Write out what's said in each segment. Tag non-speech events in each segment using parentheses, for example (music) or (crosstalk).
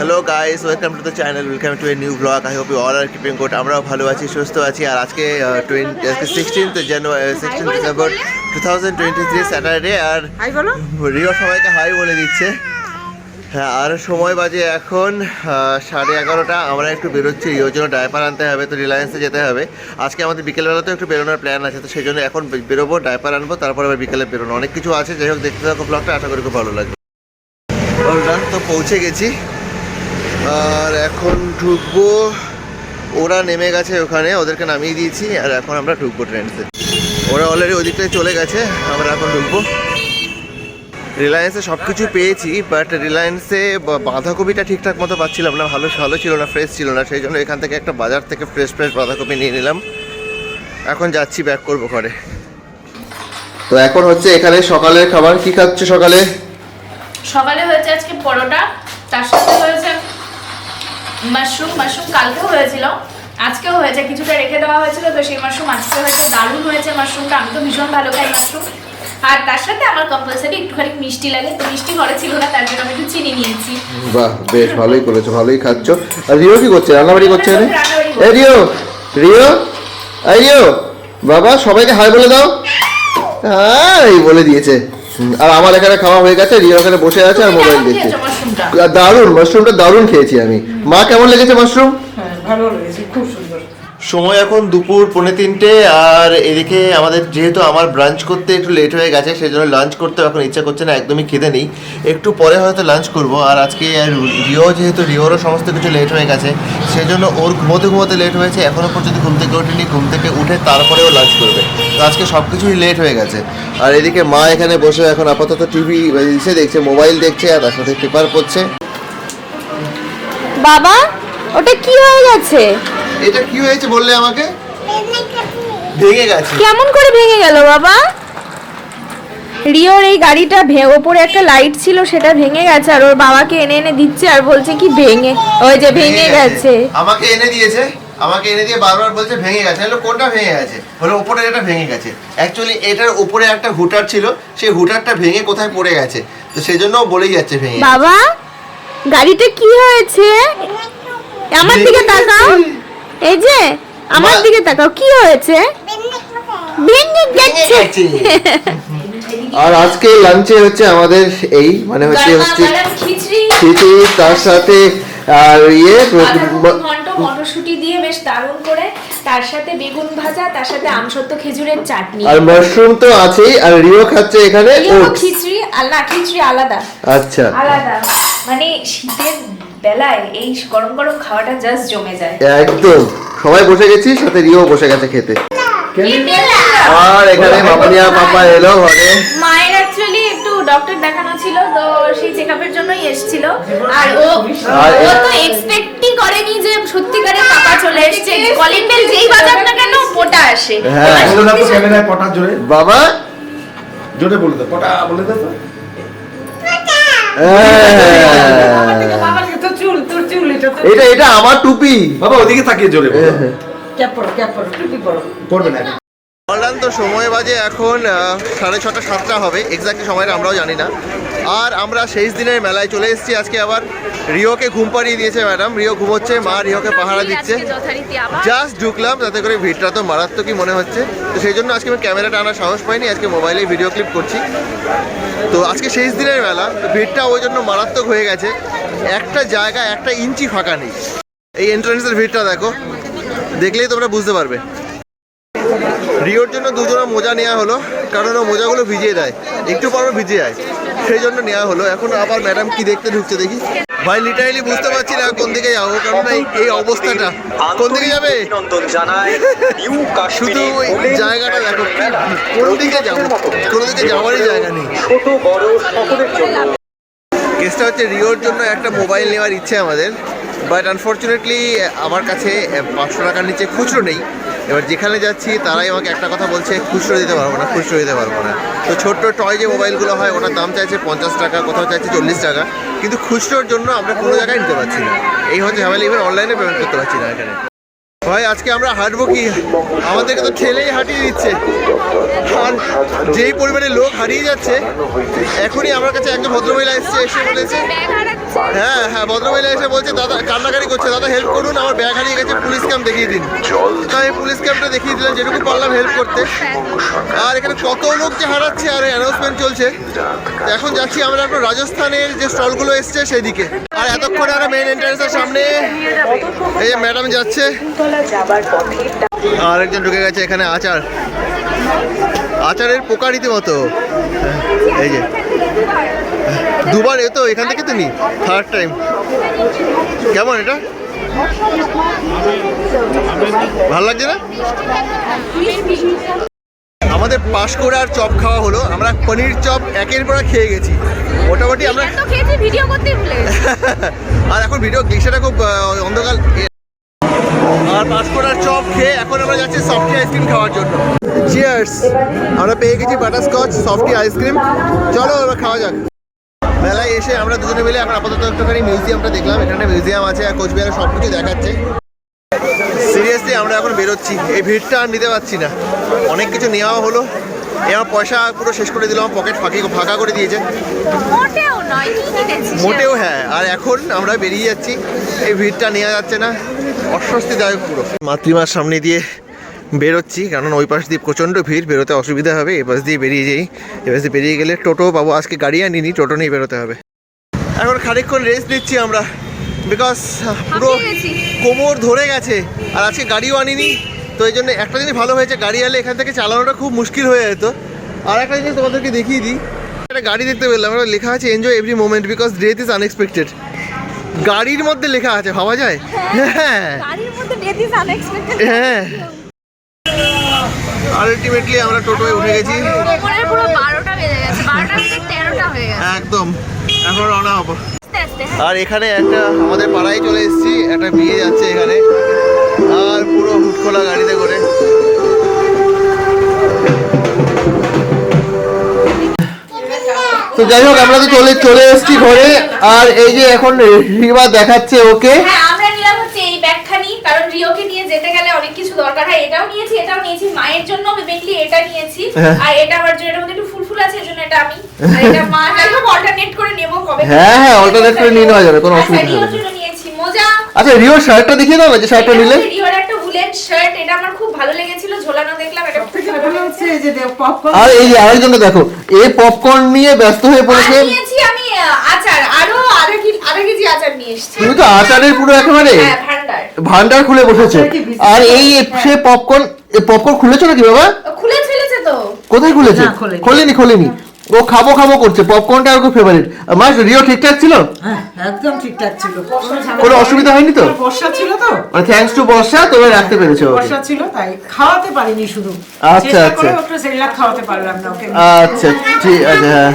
Hello guys welcome to the channel welcome to a new blog I hope you all are keeping good আমরাও ভালো আছি সুস্থ আছি আর আজকে টোয়েন্টি আজকে sixteenth January sixteen December two thousand twenty three Saturday আর Rio সবাইকে hi বলে দিচ্ছে। হ্যাঁ আর সময় বাজে এখন সাড়ে এগারোটা। আমরা একটু বেরোচ্ছি। ওই জন্য ডায়পার আনতে হবে তো রিলায়েন্সে যেতে হবে। আজকে আমাদের বিকেলবেলাতেও একটু বেরোনোর প্ল্যান আছে তো সেই জন্য এখন বেরোবো ডায়পার আনব তারপর আবার বিকেলে বেরোনো। অনেক কিছু আছে যাই হোক দেখতে থাকো ব্লগটা আশা করি খুব ভালো লাগবে। তো পৌঁছে গেছি। আর এখন ঢুকবো। ওরা নেমে গেছে ওখানে, ওদেরকে নামিয়ে দিয়েছি, আর এখন আমরা ঢুকবো ট্রেনতে ওরা অলরেডি ওদিকটায় চলে গেছে, আমরা এখন ঢুকবো। রিলায়েন্সে সব কিছু পেয়েছি বাট রিলায়েন্সে বাঁধাকপিটা ঠিকঠাক মতো পাচ্ছিলাম না, ভালো ভালো ছিল না ফ্রেশ ছিল না, সেই জন্য এখান থেকে একটা বাজার থেকে ফ্রেশ ফ্রেশ বাঁধাকপি নিয়ে নিলাম। এখন যাচ্ছি ব্যাক করব ঘরে। তো এখন হচ্ছে এখানে সকালের খাবার, কি খাচ্ছে সকালে? সকালে হয়েছে আজকে পরোটা, তার সাথে হয়েছে মাশরুম মাশরুম কালকেও হয়েছিল। আজকেও হয়েছে কিছুটা রেখে দেওয়া হয়েছিল তো সেই মাশরুম আজকে হয়েছে দারুণ হয়েছে মাশরুমটা। আমি তো ভীষণ ভালো খাই মাশরুম। আর তার সাথে আমার কম্পালসারি একটুখানি মিষ্টি লাগে তো মিষ্টি ঘরে ছিল না তার জন্য আমি একটু চিনি নিয়েছি। বাহ বেশ ভালোই করেছ ভালোই খাচ্ছ। আর রিও কি করছে? রান্নাবাড়ি করছে এ রিও রিও এই রিও বাবা সবাইকে হাই বলে দাও। হ্যাঁ এই বলে দিয়েছে। আর আমার এখানে খাওয়া হয়ে গেছে রিয়া ওখানে বসে আছে আর মোবাইল দেখছে। দারুণ মাশরুমটা দারুণ দারুণ মাশরুমটা দারুণ খেয়েছি আমি। মা কেমন লেগেছে মাশরুম হ্যাঁ ভালো লেগেছে খুব সুন্দর। সময় এখন দুপুর পৌনে তিনটে, আর এদিকে আমাদের যেহেতু আমার ব্রাঞ্চ করতে একটু লেট হয়ে গেছে সেই জন্য লাঞ্চ করতে এখন ইচ্ছা করছে না, একদমই খেতে নেই। একটু পরে হয়তো লাঞ্চ করব, আর আজকে রিও যেহেতু, রিওরও সমস্ত কিছু লেট হয়ে গেছে সেই জন্য ওর ঘুমোতে ঘুমোতে লেট হয়েছে, এখনও পর্যন্ত ঘুম থেকে ওঠেনি, ঘুম থেকে উঠে তারপরেও লাঞ্চ করবে। তো আজকে সব কিছুই লেট হয়ে গেছে। আর এদিকে মা এখানে বসে এখন আপাতত টিভি ইসে দেখছে মোবাইল দেখছে, আর তার সাথে পেপার পড়ছে। বাবা, ওটা কি হয়ে গেছে? এটা কি হয়েছে বললে আমাকে? ভেঙে গেছে। কেমন করে ভেঙে গেল বাবা? রিওর এই গাড়িটা ওপরে একটা লাইট ছিল সেটা ভেঙে গেছে আর ওর বাবাকে এনে এনে দিচ্ছে আর বলছে কি ভেঙে ওই যে ভেঙে গেছে। আমাকে এনে দিয়েছে আমাকে এনে দিয়ে বারবার বলছে ভেঙে গেছে। হলো কোনটা ভেঙে গেছে? বলে উপরে এটা ভেঙে গেছে। অ্যাকচুয়ালি এটার উপরে একটা হুটার ছিল সেই হুটারটা ভেঙে কোথায় পড়ে গেছে? তো সেই জন্য বলেই যাচ্ছে ভেঙে বাবা গাড়িটা কি হয়েছে? আমার দিকে তাকাও। এই যে আমার দিকে তাকাও কি হয়েছে? ভেঙে গেছে। (laughs) আর আজকে লাঞ্চে হচ্ছে আমাদের এই মানে হচ্ছে হচ্ছে খিচড়ি। খিচুড়ি তার সাথে আর ইয়ে ঘন্ট মটরশুঁটি দিয়ে বেশ দারুণ করে। তার সাথে বেগুন ভাজা তার সাথে আমসত্ব খেজুরের চাটনি। আর মাশরুম তো আছেই আর রিও খাচ্ছে এখানে এই খিচড়ি আর না খিচড়ি আলাদা। আচ্ছা। আলাদা। মানে শীতের বেলায় এই গরম গরম খাওয়াটা জাস্ট জমে যায়। একদম। সবাই বসে গেছি সাথে রিও বসে গেছে খেতে। আর এখানে মামনিয়া পাপা এলো ঘরে। মায়ের অ্যাকচুয়ালি একটু ডক্টর দেখানো ছিল তো সেই চেকআপের জন্যই এসেছিল। আর ও ও তো এক্সপেক্টই করেনি যে সত্যিকারের পাপা চলে এসেছে। কলিং বেল যেই বাজার না কেন মোটা আসে। হ্যাঁ। বলে দাও তো ক্যামেরায় পটা জোরে? বাবা? জোরে বলে দাও পটা বলে দাও তো? হ্যাঁ। তো চুল তোর চুল এটা তো এটা এটা আমার টুপি। বাবা ওদিকে তাকিয়ে জোরে বলো। ক্যাপ পরো ক্যাপ পরো টুপি পরো। করবে না। বললাম তো সময় বাজে এখন সাড়ে ছটা সাতটা হবে। এক্স্যাক্টলি সময়টা আমরাও জানি না। আর আমরা শেষ দিনের মেলায় চলে এসেছি। আজকে আবার রিওকে ঘুম পাড়িয়ে দিয়েছে ম্যাডাম। রিও ঘুমোচ্ছে মা রিওকে পাহারা দিচ্ছে। জাস্ট ঢুকলাম তাতে করে ভিড়টা তো মারাত্মকই মনে হচ্ছে। তো সেই জন্য আজকে আমি ক্যামেরাটা আনার সাহস পাইনি আজকে মোবাইলে ভিডিও ক্লিপ করছি। তো আজকে শেষ দিনের মেলা তো ভিড়টা ওই জন্য মারাত্মক হয়ে গেছে। একটা জায়গা একটা ইঞ্চি ফাঁকা নেই। এই এন্ট্রান্সের ভিড়টা দেখো দেখলেই তোমরা বুঝতে পারবে। রিওর জন্য দুজনে মোজা নেওয়া হলো কারণ ও মোজাগুলো ভিজিয়ে দেয়। একটু পর ও ভিজে যায়। সেই জন্য নেওয়া হলো। এখন আবার ম্যাডাম কি দেখতে ঢুকছে দেখি। ভাই লিটারালি বুঝতে পারছি না কোন দিকে যাব কারণ এই অবস্থাটা। কোন দিকে যাবে? শুধু ওই জায়গাটা দেখো। কোন দিকে যাব? কোন দিকে যাওয়ারই জায়গা নেই। ছোট বড় সকলের জন্য। কেসটা হচ্ছে রিওর জন্য একটা মোবাইল নেওয়ার ইচ্ছে আমাদের। বাট আনফর্চুনেটলি আমার কাছে পাঁচশো টাকার নিচে খুচরো নেই। এবার যেখানে যাচ্ছি, তারাই আমাকে একটা কথা বলছে, খুচরো দিতে পারব না, খুচরো দিতে পারব না। তো ছোট্ট টয় যে মোবাইলগুলো হয়, ওটার দাম চাইছে পঞ্চাশ টাকা, কোথাও চাইছে চল্লিশ টাকা। কিন্তু খুচরোর জন্য আমরা কোনো জায়গায় নিতে পারছি না। এই হচ্ছে ঝামেলা, এবার অনলাইনে পেমেন্ট করতে পারছি না এখানে। ভাই আজকে আমরা হাঁটবো কি? আমাদেরকে তো ঠেলেই হাঁটিয়ে দিচ্ছে। আর যেই পরিমাণে লোক হারিয়ে যাচ্ছে এখনই আমার কাছে একটা ভদ্রমহিলা এসছে এসে বলেছে হ্যাঁ হ্যাঁ ভদ্রমহিলা এসে বলছে দাদা কান্নাকারি করছে দাদা হেল্প করুন আমার ব্যাগ হারিয়ে গেছে পুলিশ ক্যাম্প দেখিয়ে দিন। তাই পুলিশ ক্যাম্পটা দেখিয়ে দিলাম যেটুকু পারলাম হেল্প করতে। আর এখানে কত লোক যে হারাচ্ছে আর অ্যানাউন্সমেন্ট চলছে। এখন যাচ্ছি আমরা এখন রাজস্থানের যে স্টলগুলো এসছে সেদিকে। আর এতক্ষণ আমরা মেন এন্ট্রান্সের সামনে এই যে ম্যাডাম যাচ্ছে আর একজন ঢুকে গেছে এখানে আচার। আচারের পোকা রীতিমতো। এই যে। দুবার এতো এখান থেকে তো নি। থার্ড টাইম কেমন এটা? ভালো লাগছে না? আমাদের পাঁশকুড়ার চপ খাওয়া হলো। আমরা পনির চপ একের পর খেয়ে গেছি। মোটামুটি আমরা। (laughs) আর এখন ভিডিও গ্লিকশাটা খুব অন্ধকার আর পাঁচফোড়ার চপ খেয়ে এখন আমরা যাচ্ছি সফটি আইসক্রিম খাওয়ার জন্য। চিয়ার্স আমরা পেয়ে গেছি বাটারস্কচ সফটি আইসক্রিম চলো, এবার খাওয়া যাক। মেলায় এসে আমরা দুজনে মিলে এখন আপাতত একটুখানি মিউজিয়ামটা দেখলাম। এখানে মিউজিয়াম আছে আর কোচবিহারে সব কিছু দেখাচ্ছে। সিরিয়াসলি আমরা এখন বেরোচ্ছি। এই ভিড়টা আর নিতে পারছি না। অনেক কিছু নেওয়া হলো। এবার পয়সা পুরো শেষ করে দিলাম পকেট ফাঁকি ফাঁকা করে দিয়েছে। মোটেও নয় মোটেও হ্যাঁ আর এখন আমরা বেরিয়ে যাচ্ছি এই ভিড়টা নেওয়া যাচ্ছে না অস্বস্তিদায়ক পুরো। মাতৃমার সামনে দিয়ে বেরোচ্ছি কারণ ওই পাশ দিয়ে প্রচণ্ড ভিড় বেরোতে অসুবিধা হবে এই পাশ দিয়ে বেরিয়ে যাই। এই পাশ দিয়ে বেরিয়ে গেলে টোটো পাবো আজকে গাড়ি আনিনি টোটো নিয়ে বেরোতে হবে। এখন খানিকক্ষণ রেস্ট নিচ্ছি আমরা বিকজ পুরো কোমর ধরে গেছে আর আজকে গাড়িও আনিনি। তো এই জন্য একটা জিনিস ভালো হয়েছে গাড়ি আলে এখান থেকে চালানোটা খুব মুশকিল হয়ে যেত। আর একটা জিনিস তোমাদেরকে দেখিয়ে দিই একটা গাড়ি দেখতে পেলাম আমরা লেখা আছে enjoy every moment because death is unexpected গাড়ির মধ্যে লেখা আছে ভাবা যায়? হ্যাঁ। গাড়ির মধ্যে ডেথ ইজ আনএক্সপেক্টেড হ্যাঁ। আলটিমেটলি আমরা টোটোয় উঠে গেছি। হয়ে একদম। এখন রওনা হব। আর এখানে একটা আমাদের পাড়ায় চলে এসেছি একটা বিয়ে যাচ্ছে এখানে। আর পুরো হুটখোলা গাড়িতে করে। তো যাই হোক আমরা তো চলে চলে এসেছি ঘরে। আর এই যে এখন রিবা দেখাচ্ছে ওকে। হ্যাঁ আমরা নিলাম হচ্ছে এই ব্যাগখানি কারণ রিওকে নিয়ে যেতে গেলে অনেক কিছু দরকার। হয় এটাও নিয়েছি এটাও নিয়েছি। মায়ের জন্য এটা নিয়েছি। হ্যাঁ। আর এটা আমার জন্য মধ্যে একটু ফুলফুল আছে এজন্য এটা আমি। আর এটা মা (laughs) অল্টারনেট করে নেব কবে। হ্যাঁ, হ্যাঁ, alternate করে নিয়ে নেওয়া যাবে, কোনো আচ্ছা, অসুবিধা নেই। আচ্ছা রিওর শার্টটা দেখিয়ে দাও না যে শার্টটা নিলে। রিওর একটা উলেন শার্ট এটা আমার খুব ভালো লেগেছিল ঝোলানো দেখলাম এটা খুব ভালো ভালো লেগেছে। হচ্ছে এই যে পপকর্ন আর এই যে আরেকজনকে দেখো এই পপকর্ন নিয়ে ব্যস্ত হয়ে পড়েছে। নিয়েছি আমি আচার আরও আধা কেজি আধা কেজি আচার নিয়ে এসেছি। তুমি তো আচারের পুরো একেবারে হ্যাঁ ভান্ডার। ভান্ডার খুলে বসেছে। আর এই সে পপকর্ন পপকর্ন খুলেছো নাকি বাবা? খুলে ফেলেছে তো। কোথায় খুলেছে। খোলেনি। খোলেনি ও খাব খাব করছে পপকর্নটা ওর খুব ফেভারিট মা রিও ঠিকঠাক ছিল? হ্যাঁ একদম ঠিকঠাক ছিল। কোনো অসুবিধা হয়নি তো? বর্ষা ছিল তো। মানে থ্যাঙ্কস টু বর্ষা তোমরা রাখতে পেরেছ বর্ষা ছিল তাই খাওয়াতে পারিনি শুধু। আচ্ছা, আচ্ছা। একটু সেরেলাক খাওয়াতে পারলাম না ওকে। আচ্ছা ঠিক আছে হ্যাঁ।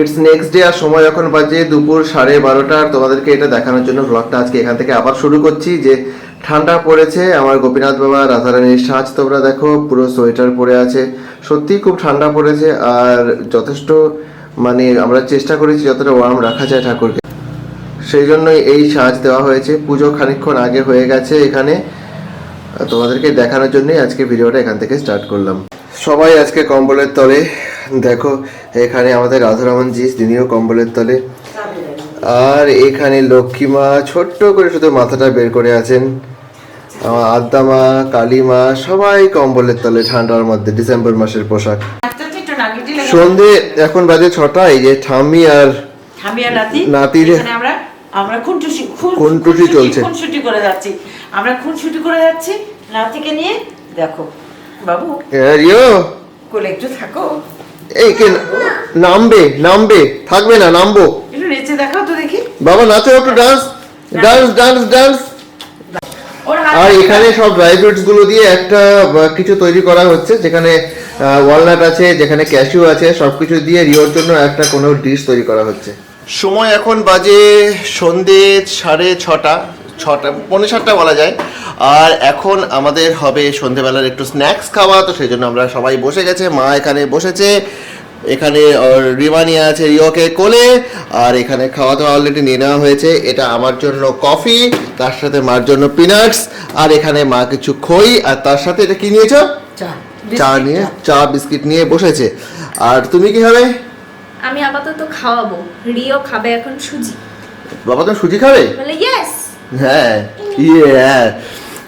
ইটস নেক্সট ডে আর সময় এখন বাজে দুপুর সাড়ে বারোটা। আর তোমাদেরকে এটা দেখানোর জন্য ব্লগটা আজকে এখান থেকে আবার শুরু করছি যে ঠান্ডা পড়েছে, আমার গোপীনাথ বাবা রাধারানীর সাজ তোমরা দেখো, পুরো সোয়েটার পরে আছে। সত্যিই খুব ঠান্ডা পড়েছে আর যথেষ্ট মানে আমরা চেষ্টা করেছি যতটা ওয়ার্ম রাখা যায় ঠাকুরকে। সেই জন্যই এই সাজ দেওয়া হয়েছে। পুজো খানিকক্ষণ আগে হয়ে গেছে এখানে। তোমাদেরকে দেখানোর জন্যই আজকে ভিডিওটা এখান থেকে স্টার্ট করলাম। সবাই আজকে কম্বলের তলে, দেখো, এখানে আমাদের রাধারমন জি তিনিও কম্বলের তলে। আর এখানে লক্ষ্মী মা ছোট্ট করে শুধু মাথাটা বের করে আছেন। আমার আদ্যা মা কালী মা সবাই কম্বলের তলে ঠান্ডার মধ্যে ডিসেম্বর মাসের পোশাক। সন্ধে এখন বাজে ছটা এই যে ঠাম্মি আর নাতির- আমরা আমরা খুনটুসি খুন খুনটুসি চলছে। খুনসুটি করে যাচ্ছি। আমরা খুনসুটি করে যাচ্ছি। নাতিকে নিয়ে দেখো বাবু। এ, রিও। কোলে একটু থাকো। এই কে নামবে নামবে। থাকবে না নামবো। একটু নেচে দেখাও তো দেখি। বাবা নাচো একটু ডান্স। Dance dance dance. আর এখানে সব ড্রাই ফ্রুটসগুলো দিয়ে একটা কিছু তৈরি করা হচ্ছে যেখানে ওয়ালনাট আছে যেখানে ক্যাশিউ আছে সবকিছু দিয়ে রিওর জন্য একটা কোনো ডিশ তৈরি করা হচ্ছে। সময় এখন বাজে সন্ধে সাড়ে ছটা ছটা পৌনে সাতটা বলা যায়। আর এখন আমাদের হবে সন্ধেবেলার একটু স্ন্যাক্স খাওয়া তো সেই জন্য আমরা সবাই বসে গেছে মা এখানে বসেছে। এখানে ওর রিমা নিয়ে আছে রিওকে কোলে আর এখানে খাওয়া দাওয়া অলরেডি নিয়ে নেওয়া হয়েছে। এটা আমার জন্য কফি তার সাথে মার জন্য পিনাটস আর এখানে মা কিছু খই আর তার সাথে এটা কি নিয়েছো? চা চা নিয়ে চা। বিস্কিট নিয়ে বসেছে। আর তুমি কি হবে আমি আপাতত খাওয়াবো। রিও খাবে এখন সুজি। বাবা তো সুজি খাবে? বলে ইয়েস হ্যাঁ ইয়ে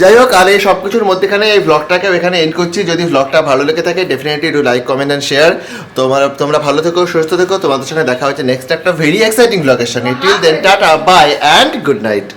যাই হোক আর এই সব কিছুর মধ্যেখানে এই ব্লগটাকে এখানে এন্ড করছি। যদি ব্লগটা ভালো লেগে থাকে ডেফিনেটলি একটু লাইক কমেন্ট অ্যান্ড শেয়ার তোমার তোমরা ভালো থেকো সুস্থ থেকো। তোমাদের সঙ্গে দেখা হচ্ছে নেক্সট একটা ভেরি এক্সাইটিং ব্লগের সঙ্গে। Till then tata bye and good night